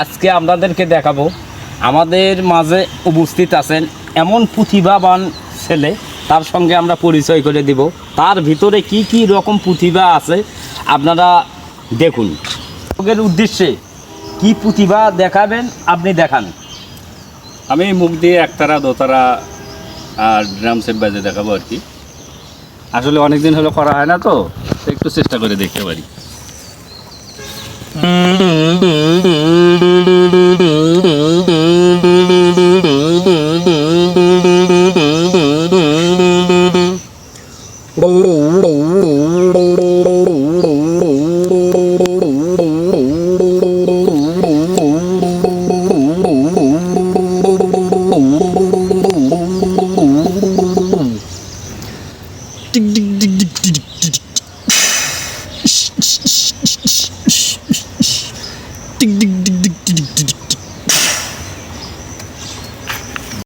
আজকে আপনাদেরকে দেখাবো। আমাদের মাঝে উপস্থিত আছেন এমন প্রতিভাবান ছেলে তার সঙ্গে আমরা পরিচয় করে দিব। তার ভিতরে কি কি রকম প্রতিভা আছে আপনারা দেখুন। লোকের উদ্দেশ্যে কি প্রতিভা দেখাবেন আপনি দেখান। আমি মুখ দিয়ে একতারা দোতারা আর ড্রাম সেট বাজে দেখাবো আর কি। আসলে অনেক দিন হলো করা হয় না তো তো একটু চেষ্টা করে দেখতে পারি। ding ding